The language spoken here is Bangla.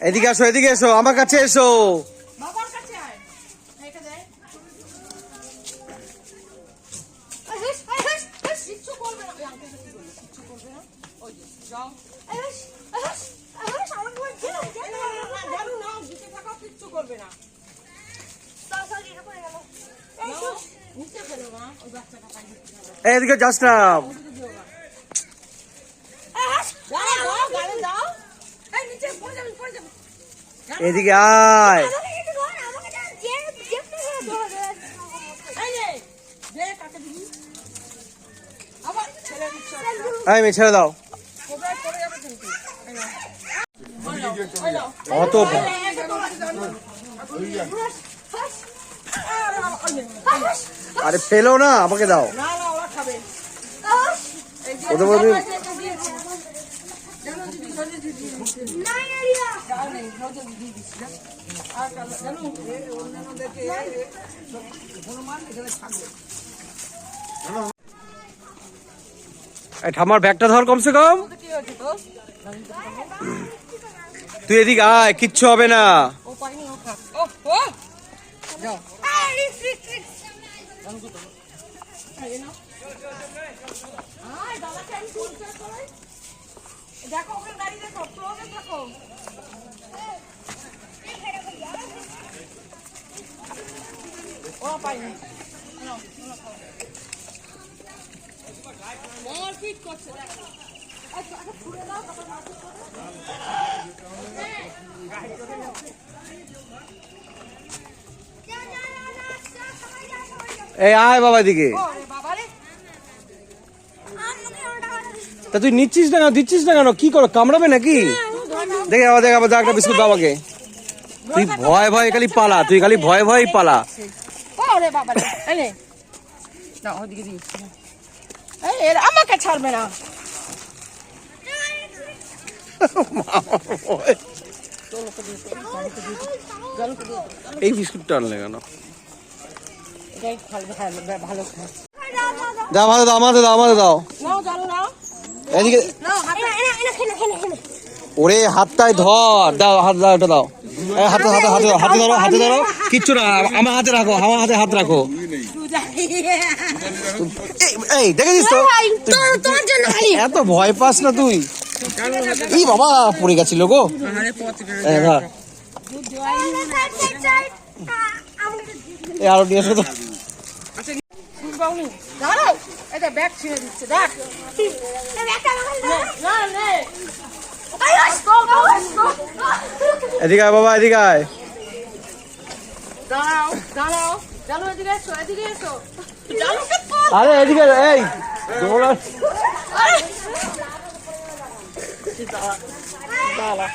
এদিকে আসো এদিকে এসো আমার কাছে এসো। এদিকে কাছে আয়। এদিকে আয় কাকে ছেড়ে দাও। অত আরে ফেলো না আমাকে দাও ওদের। ঠাম্মার ব্যাগটা ধর কমসে কম? তুই এদিকে আয় কিচ্ছু হবে না দেখো ওখানে দাঁড়িয়ে দেখো ক্লোজে থাকো ও পাইনি নাও, নাও, করছে দেখো এই, আগে ছুঁড়ে দাও, তারপর মারপিট করো। এই আয় বাবা এদিকে ওরে বাবা রে তা তুই নিচ্ছিস না কেন? দিচ্ছিস না কেন? কি করো? কামড়াবে নাকি? দেখে আবার দেখ আবার একটা বিস্কুট দাও আমাকে। তুই ভয় ভয় খালি পালা তুই খালি ভয় ভয় পালা। আমাকে ছাড়বে না। দাও। এই বিস্কুটটা আনলে কেন? এটাই ভালো দাও আমাদের দাও আমাদের দাও। এদিকে ওরে হাতটায় ধর। দাও হাত দাও এটা দাও। হাতে হাতে হাতে হাতে ধরো হাতে ধরো। কিচ্ছু না আমার হাতে রাখো আমার হাতে হাত রাখো। এই, দেখেছিস তো। এত ভয় পাস না তুই। এই বাবা পড়ে গেছিল গো। আরও নিয়ে বাউনি দাঁড়াও এটা ব্যাগ ছিঁড়ে দিচ্ছে দেখ। এদিকে আয় বাবা এদিকে আয়। দাঁড়াও দাঁড়াও জানো এদিকে এসো এদিকে এসো। আরে এদিকে এই দৌড়া দাঁড়া।